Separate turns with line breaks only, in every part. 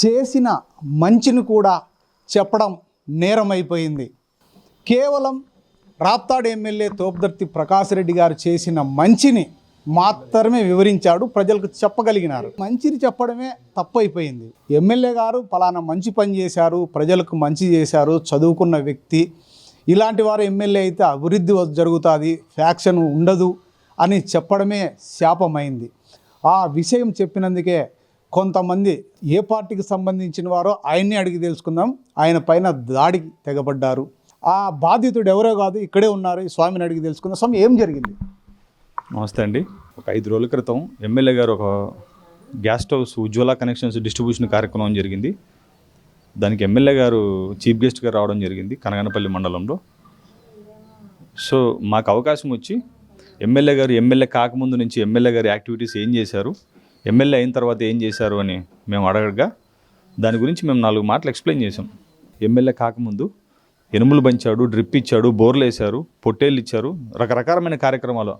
చేసిన మంచిని కూడా చెప్పడం నేరమైపోయింది. కేవలం రాప్తాడు ఎమ్మెల్యే తోపుదర్తి ప్రకాష్ రెడ్డి గారు చేసిన మంచిని మాత్రమే వివరించాడు ప్రజలకు చెప్పగలిగినారు. మంచిని చెప్పడమే తప్పైపోయింది. ఎమ్మెల్యే గారు పలానా మంచి పని చేశారు ప్రజలకు మంచి చేశారు చదువుకున్న వ్యక్తి ఇలాంటి వారు ఎమ్మెల్యే అయితే అభివృద్ధి జరుగుతుంది ఫ్యాక్షన్ ఉండదు అని చెప్పడమే శాపమైంది. ఆ విషయం చెప్పినందుకే కొంతమంది ఏ పార్టీకి సంబంధించిన వారో ఆయన్ని అడిగి తెలుసుకుందాం. ఆయన పైన దాడికి తెగబడ్డారు. ఆ బాధితుడు ఎవరో కాదు ఇక్కడే ఉన్నారు. ఈ స్వామిని అడిగి తెలుసుకుందాం. స్వామి ఏం జరిగింది?
నమస్తే అండి. ఒక ఐదు రోజుల క్రితం ఎమ్మెల్యే గారు ఒక gas stoves Ujjwala connections distribution కార్యక్రమం జరిగింది. దానికి ఎమ్మెల్యే గారు చీఫ్ గెస్ట్గా రావడం జరిగింది కనగనపల్లి మండలంలో. సో మాకు అవకాశం వచ్చి ఎమ్మెల్యే గారు ఎమ్మెల్యే కాకముందు నుంచి ఎమ్మెల్యే గారి యాక్టివిటీస్ ఏం చేశారు? ఎమ్మెల్యే అయిన తర్వాత ఏం చేశారు అని మేము అడగగా దాని గురించి మేము నాలుగు మాటలు ఎక్స్ప్లెయిన్ చేసాం ఎమ్మెల్యే కాకముందు ఎనుములు పంచాడు డ్రిప్ ఇచ్చాడు బోర్లు వేశారు పొట్టేళ్ళు ఇచ్చారు రకరకాలమైన కార్యక్రమాలు.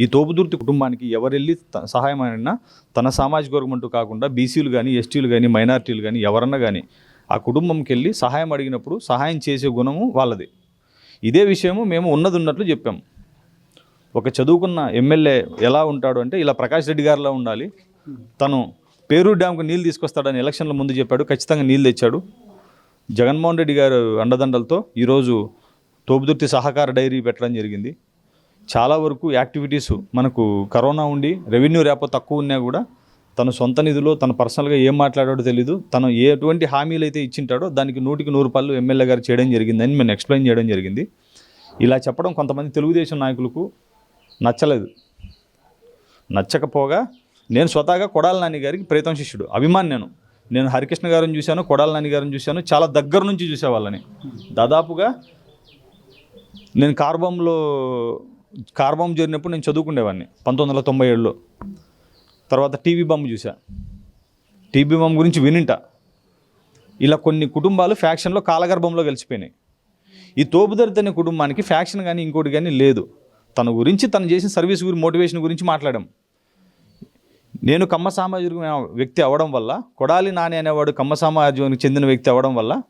ఈ తోపుదుర్తి కుటుంబానికి ఎవరెళ్ళి త- సహాయం అయినా తన సామాజిక వర్గం అంటూ కాకుండా బీసీలు కానీ ఎస్టీలు కానీ మైనార్టీలు కానీ ఎవరన్నా కానీ ఆ కుటుంబంకి వెళ్ళి సహాయం అడిగినప్పుడు సహాయం చేసే గుణము వాళ్ళది. ఇదే విషయము మేము ఉన్నది ఉన్నట్లు చెప్పాం. ఒక చదువుకున్న ఎమ్మెల్యే ఎలా ఉంటాడు అంటే ఇలా ప్రకాష్ రెడ్డి గారిలా ఉండాలి తను పేరూరు డ్యామ్కు నీళ్ళు తీసుకొస్తాడని ఎలక్షన్ల ముందు చెప్పాడు ఖచ్చితంగా నీళ్ళు తెచ్చాడు. జగన్మోహన్ రెడ్డి గారు అండదండలతో ఈరోజు తోపుదుర్తి సహకార డైరీ పెట్టడం జరిగింది. చాలా వరకు యాక్టివిటీస్ మనకు కరోనా ఉండి రెవెన్యూ రేపో తక్కువ ఉన్నా కూడా తన సొంత నిధులో తన పర్సనల్గా ఏం మాట్లాడాడో తెలీదు. తను ఎటువంటి హామీలు అయితే ఇచ్చింటాడో దానికి నూటికి నూరు పళ్ళు ఎమ్మెల్యే గారు చేయడం జరిగిందని మేము ఎక్స్ప్లెయిన్ చేయడం జరిగింది. ఇలా చెప్పడం కొంతమంది తెలుగుదేశం నాయకులకు నచ్చలేదు. నచ్చకపోగా నేను స్వతహాగా కొడాల నాని గారికి ప్రీతం శిష్యుడు. అభిమాన్ నేను. నేను హరికృష్ణ గారిని చూశాను కొడాల నాని గారిని చూశాను చాలా దగ్గర నుంచి చూసేవాళ్ళని. దాదాపుగా నేను కార్బంలో కార్బం చేరినప్పుడు నేను చదువుకునేవాడిని పంతొమ్మిది వందల తొంభై ఏడులో. తర్వాత టీవీ బొమ్మ చూసా టీవీ బొమ్మ గురించి వినింటా. ఇలా కొన్ని కుటుంబాలు ఫ్యాక్షన్లో కాలగర్భంలో కలిసిపోయినాయి. ఈ తోపుదరితనే కుటుంబానికి ఫ్యాక్షన్ కానీ ఇంకోటి కానీ లేదు. తన గురించి తను చేసిన సర్వీస్ గురించి మోటివేషన్ గురించి మాట్లాడాం. నేను కమ్మ సామాజిక వ్యక్తి అవ్వడం వల్ల కొడాలి నాని అనేవాడు కమ్మ సమాజానికి చెందిన వ్యక్తి అవ్వడం వల్ల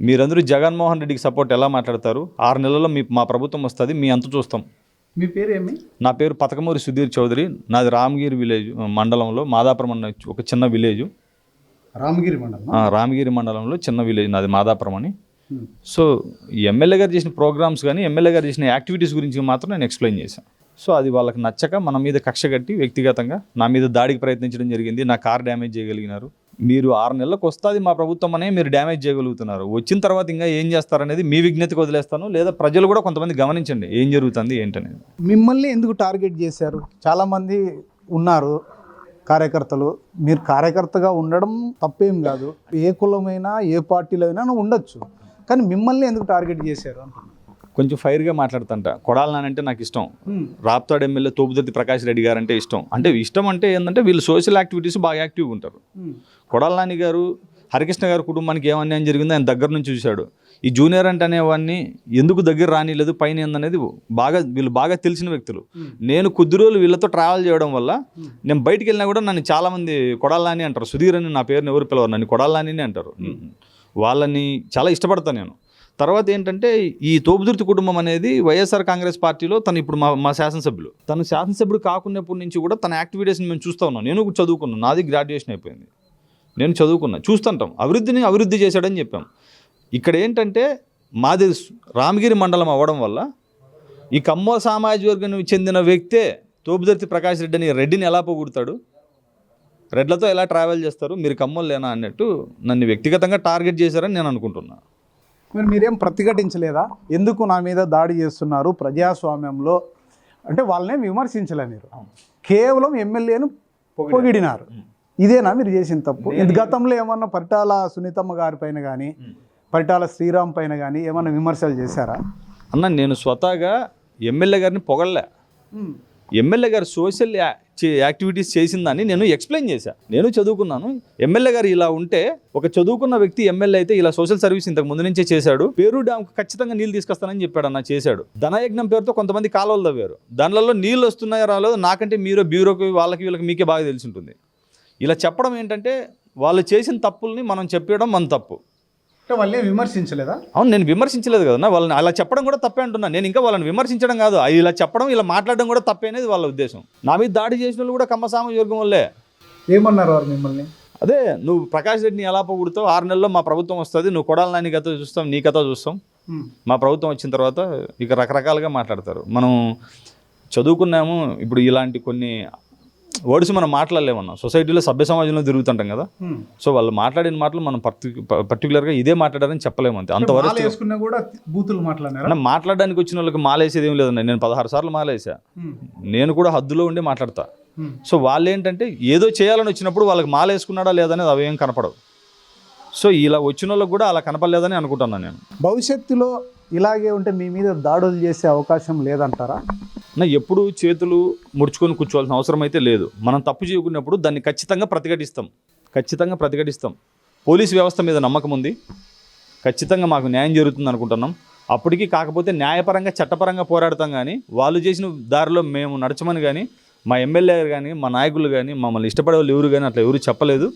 మీరందరూ జగన్మోహన్ రెడ్డికి సపోర్ట్ ఎలా మాట్లాడతారు? ఆరు నెలల్లో మీ మా ప్రభుత్వం వస్తుంది మీ అంత చూస్తాం.
మీ పేరు ఏమి
నా పేరు పతకమూరి సుధీర్ చౌదరి నాది రామగిరి విలేజ్ మండలంలో మాదాపురం అన్న ఒక చిన్న విలేజ్.
రామగిరి మండలం.
రామగిరి మండలంలో చిన్న విలేజ్ నాది మాదాపురం అని. సో ఈ ఎమ్మెల్యే గారు చేసిన ప్రోగ్రామ్స్ కానీ ఎమ్మెల్యే గారు చేసిన యాక్టివిటీస్ గురించి మాత్రం నేను ఎక్స్ప్లెయిన్ చేశాను సో అది వాళ్ళకి నచ్చక మన మీద కక్ష కట్టి వ్యక్తిగతంగా నా మీద దాడికి ప్రయత్నించడం జరిగింది. నా కార్ డ్యామేజ్ చేయగలిగినారు. మీరు ఆరు నెలలకు వస్తుంది మా ప్రభుత్వం అనే మీరు డ్యామేజ్ చేయగలుగుతున్నారు. వచ్చిన తర్వాత ఇంకా ఏం చేస్తారనేది మీ విజ్ఞతకు వదిలేస్తాను. లేదా ప్రజలు కూడా కొంతమంది గమనించండి ఏం జరుగుతుంది ఏంటనేది.
మిమ్మల్ని ఎందుకు టార్గెట్ చేశారు? చాలామంది ఉన్నారు కార్యకర్తలు. మీరు కార్యకర్తగా ఉండడం తప్పేం కాదు. ఏ కులమైనా ఏ పార్టీలో అయినా ఉండొచ్చు. కానీ మిమ్మల్ని ఎందుకు టార్గెట్ చేశారు అంటున్నారు
కొంచెం ఫైర్గా మాట్లాడుతుంట. కొడాలి నానంటే నాకు ఇష్టం. రాప్తాడు ఎమ్మెల్యే తోపుదత్తి ప్రకాష్ రెడ్డి గారు అంటే ఇష్టం. అంటే ఇష్టం అంటే ఏంటంటే వీళ్ళు సోషల్ యాక్టివిటీస్ బాగా యాక్టివ్గా ఉంటారు. కొడాల నాని గారు హరికృష్ణ గారి కుటుంబానికి ఏం అన్యాయం జరిగిందో ఆయన దగ్గర నుంచి చూశాడు. ఈ జూనియర్ అంటే అనేవాడిని ఎందుకు దగ్గర రానిలేదు పైన ఏందనేది బాగా వీళ్ళు బాగా తెలిసిన వ్యక్తులు. నేను కొద్ది రోజులు వీళ్ళతో ట్రావెల్ చేయడం వల్ల నేను బయటికి వెళ్ళినా కూడా నన్ను చాలామంది కొడాల నాని అంటారు. సుధీర్ అని నా పేరుని ఎవరు పిలవరు నన్ను కొడాల నాని అంటారు. వాళ్ళని చాలా ఇష్టపడతాను నేను. తర్వాత ఏంటంటే ఈ తోపుదుర్తి కుటుంబం అనేది వైఎస్ఆర్ కాంగ్రెస్ పార్టీలో తను ఇప్పుడు మా మా శాసనసభ్యులు. తను శాసనసభ్యుడు కాకున్నప్పటి నుంచి కూడా తన యాక్టివిటీస్ని మేము చూస్తూ ఉన్నాం. నేను చదువుకున్నాను. నాది గ్రాడ్యుయేషన్ అయిపోయింది. నేను చదువుకున్నా. చూస్తుంటాం. అభివృద్ధిని అభివృద్ధి చేశాడని చెప్పాం. ఇక్కడ ఏంటంటే మాది రామగిరి మండలం అవ్వడం వల్ల ఈ కమ్మ సామాజిక వర్గానికి చెందిన వ్యక్తే తోపుదర్తి ప్రకాష్ రెడ్డి అని రెడ్డిని ఎలా పొగుడతాడు? రెడ్లతో ఎలా ట్రావెల్ చేస్తారు? మీరు కమ్మోళ్ళేనా అన్నట్టు నన్ను వ్యక్తిగతంగా టార్గెట్ చేశారని నేను అనుకుంటున్నాను
మరి మీరేం ప్రతిఘటించలేదా? ఎందుకు నా మీద దాడి చేస్తున్నారు ప్రజాస్వామ్యంలో? అంటే వాళ్ళనే విమర్శించలే మీరు. కేవలం ఎమ్మెల్యేను పొగిడినారు. ఇదేనా మీరు చేసిన తప్పు? ఇది గతంలో ఏమన్నా పరిటాల సునీతమ్మ గారి పైన కానీ పరిటాల శ్రీరామ్ పైన కానీ ఏమన్నా విమర్శలు చేశారా?
అన్న నేను స్వతహాగా ఎమ్మెల్యే గారిని పొగడలే. ఎమ్మెల్యే గారు సోషల్ యాక్టివిటీస్ చేసిందని నేను ఎక్స్ప్లెయిన్ చేశాను నేను చదువుకున్నాను. ఎమ్మెల్యే గారు ఇలా ఉంటే ఒక చదువుకున్న వ్యక్తి ఎమ్మెల్యే అయితే ఇలా సోషల్ సర్వీస్ ఇంతకు ముందు నుంచే చేశాడు. పేరు డ్యామ్ ఖచ్చితంగా నీళ్ళు తీసుకొస్తానని చెప్పాడు అన్న చేశాడు. ధనయజ్ఞం పేరుతో కొంతమంది కాలువలు తవ్వారు. దానిలలో నీళ్ళు వస్తున్నాయో రాలేదు నాకంటే మీరు బ్యూరోకి వాళ్ళకి వీళ్ళకి మీకే బాగా తెలిసి ఉంటుంది. ఇలా చెప్పడం ఏంటంటే వాళ్ళు చేసిన తప్పుల్ని మనం చెప్పడం మన తప్పు.
అంటే వాళ్ళే విమర్శించలేదా?
అవును నేను విమర్శించలేదు కదా వాళ్ళని అలా చెప్పడం కూడా తప్పే అంటున్నా. నేను ఇంకా వాళ్ళని విమర్శించడం కాదు. అది ఇలా చెప్పడం ఇలా మాట్లాడడం కూడా తప్పే అనేది వాళ్ళ ఉద్దేశం. నా మీద దాడి చేసిన వాళ్ళు కూడా కమ్మసామ వర్గం వల్లే.
ఏమన్నారు వారు మిమ్మల్ని?
అదే నువ్వు ప్రకాష్ రెడ్డిని ఎలా పొగుడుతావు? ఆరు నెలల్లో మా ప్రభుత్వం వస్తుంది. నువ్వు కొడాలి నాని కథ చూస్తాం నీ కథ చూస్తాం. మా ప్రభుత్వం వచ్చిన తర్వాత ఇక రకరకాలుగా మాట్లాడతారు. మనం చదువుకున్నాము. ఇప్పుడు ఇలాంటి కొన్ని వర్డ్స్ మనం మాట్లాడలేమన్నా. సొసైటీలో సభ్య సమాజంలో తిరుగుతుంటాం కదా. సో వాళ్ళు మాట్లాడిన మాటలు మనం పర్టి పర్టికులర్గా ఇదే మాట్లాడారని చెప్పలేము అంతే. అంత
మాల
వరస్ట్
వేసుకున్నా కూడా బూతులు మాట్లాడినారా?
అన్న మాట్లాడడానికి వచ్చిన వాళ్ళకి మాలేసేది ఏం లేదన్న నేను పదహారు సార్లు మాలేసా. నేను కూడా హద్దులో ఉండి మాట్లాడతా. సో వాళ్ళు ఏంటంటే ఏదో చేయాలని వచ్చినప్పుడు వాళ్ళకి మాల వేసుకున్నాడా లేదనేది అవేం కనపడవు. సో ఇలా వచ్చిన వాళ్ళకి కూడా అలా కనపడలేదని అనుకుంటున్నాను నేను.
భవిష్యత్తులో ఇలాగే ఉంటే మీ మీద దాడులు చేసే అవకాశం లేదంటారా?
నా ఎప్పుడు చేతులు ముడుచుకొని కూర్చోవాల్సిన అవసరం అయితే లేదు. మనం తప్పు చేయకున్నప్పుడు దాన్ని ఖచ్చితంగా ప్రతిఘటిస్తాం. ఖచ్చితంగా ప్రతిఘటిస్తాం. పోలీస్ వ్యవస్థ మీద నమ్మకం ఉంది. ఖచ్చితంగా మాకు న్యాయం జరుగుతుంది అనుకుంటున్నాం. అప్పటికి కాకపోతే న్యాయపరంగా చట్టపరంగా పోరాడతాం కానీ వాళ్ళు చేసిన దారిలో మేము నడచమని కానీ మా ఎమ్మెల్యే కానీ మా నాయకులు కానీ మమ్మల్ని ఇష్టపడే వాళ్ళు ఎవరు కానీ అట్లా ఎవరు చెప్పలేదు.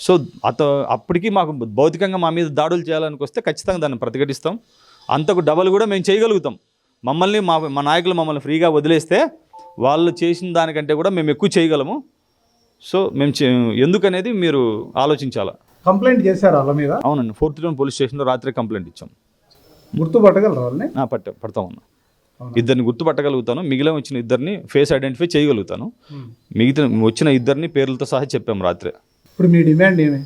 సో అత అప్పటికి మాకు భౌతికంగా మా మీద దాడులు చేయాలని వస్తే ఖచ్చితంగా దాన్ని ప్రతిఘటిస్తాం. అంతకు డబల్ కూడా మేము చేయగలుగుతాం. మమ్మల్ని మా మా నాయకులు మమ్మల్ని ఫ్రీగా వదిలేస్తే వాళ్ళు చేసిన దానికంటే కూడా మేము ఎక్కువ చేయగలము. సో మేము ఎందుకనేది మీరు ఆలోచించాలా?
కంప్లైంట్ చేశారు వాళ్ళ మీద?
అవునండి. ఫోర్త్ టౌన్ పోలీస్ స్టేషన్లో రాత్రి కంప్లైంట్ ఇచ్చాం.
గుర్తుపట్టగలరు వాళ్ళని?
పట్ట పడతా ఉన్నా? ఇద్దరిని గుర్తుపట్టగలుగుతాను. మిగిలిన వచ్చిన ఇద్దరిని ఫేస్ ఐడెంటిఫై చేయగలుగుతాను. మిగతా వచ్చిన ఇద్దరిని పేర్లతో సహా చెప్పాం రాత్రి.
ఇప్పుడు మీ డిమాండ్ ఏమి?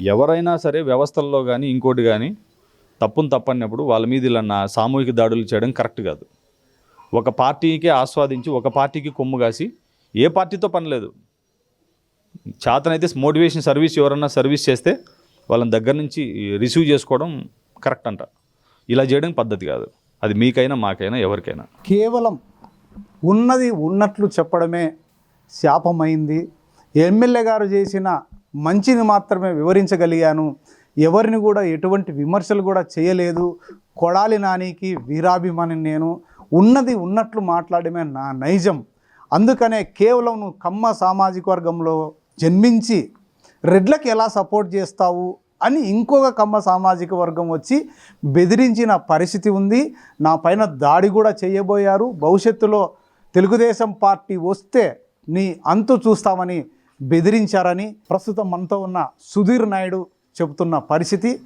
ఎవరైనా సరే వ్యవస్థల్లో కానీ ఇంకోటి కానీ తప్పును తప్పన్నప్పుడు వాళ్ళ మీద ఇలా నా సామూహిక దాడులు చేయడం కరెక్ట్ కాదు. ఒక పార్టీకి ఆస్వాదించి ఒక పార్టీకి కొమ్ము కాసి ఏ పార్టీతో పని లేదు. చేతనైతే మోటివేషన్ సర్వీస్ ఎవరన్నా సర్వీస్ చేస్తే వాళ్ళని దగ్గర నుంచి రిసీవ్ చేసుకోవడం కరెక్ట్ అంట. ఇలా చేయడం పద్ధతి కాదు. అది మీకైనా మాకైనా ఎవరికైనా.
కేవలం ఉన్నది ఉన్నట్లు చెప్పడమే శాపమైంది. ఎమ్మెల్యే గారు చేసిన మంచిని మాత్రమే వివరించగలిగాను. ఎవరిని కూడా ఎటువంటి విమర్శలు కూడా చేయలేదు. కొడాలి నానికి వీరాభిమాని నేను. ఉన్నది ఉన్నట్లు మాట్లాడమే నా నైజం. అందుకనే కేవలం నువ్వు కమ్మ సామాజిక వర్గంలో జన్మించి రెడ్లకు ఎలా సపోర్ట్ చేస్తావు అని ఇంకొక కమ్మ సామాజిక వర్గం వచ్చి బెదిరించిన పరిస్థితి ఉంది. నా పైన దాడి కూడా చేయబోయారు. భవిష్యత్తులో తెలుగుదేశం పార్టీ వస్తే నీ అంతు చూస్తామని బెదిరించారని ప్రస్తుతం మనతో ఉన్న సుధీర్ నాయుడు చెబుతున్న పరిస్థితి.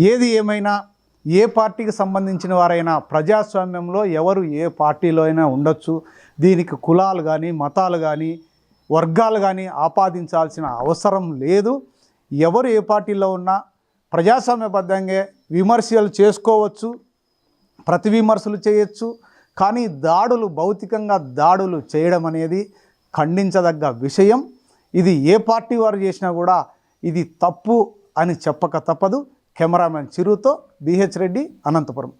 ఏది ఏమైనా ఏ పార్టీకి సంబంధించిన వారైనా ప్రజాస్వామ్యంలో ఎవరు ఏ పార్టీలో అయినా ఉండొచ్చు. దీనికి కులాలు కానీ మతాలు కానీ వర్గాలు కానీ ఆపాదించాల్సిన అవసరం లేదు. ఎవరు ఏ పార్టీలో ఉన్నా ప్రజాస్వామ్యబద్ధంగా విమర్శలు చేసుకోవచ్చు ప్రతి విమర్శలు చేయొచ్చు. కానీ దాడులు భౌతికంగా దాడులు చేయడం అనేది ఖండించదగ్గ విషయం. ఇది ఏ పార్టీ వారు చేసినా కూడా ఇది తప్పు అని చెప్పక తప్పదు. కెమెరామెన్ చిరుతో బిహెచ్ రెడ్డి అనంతపురం.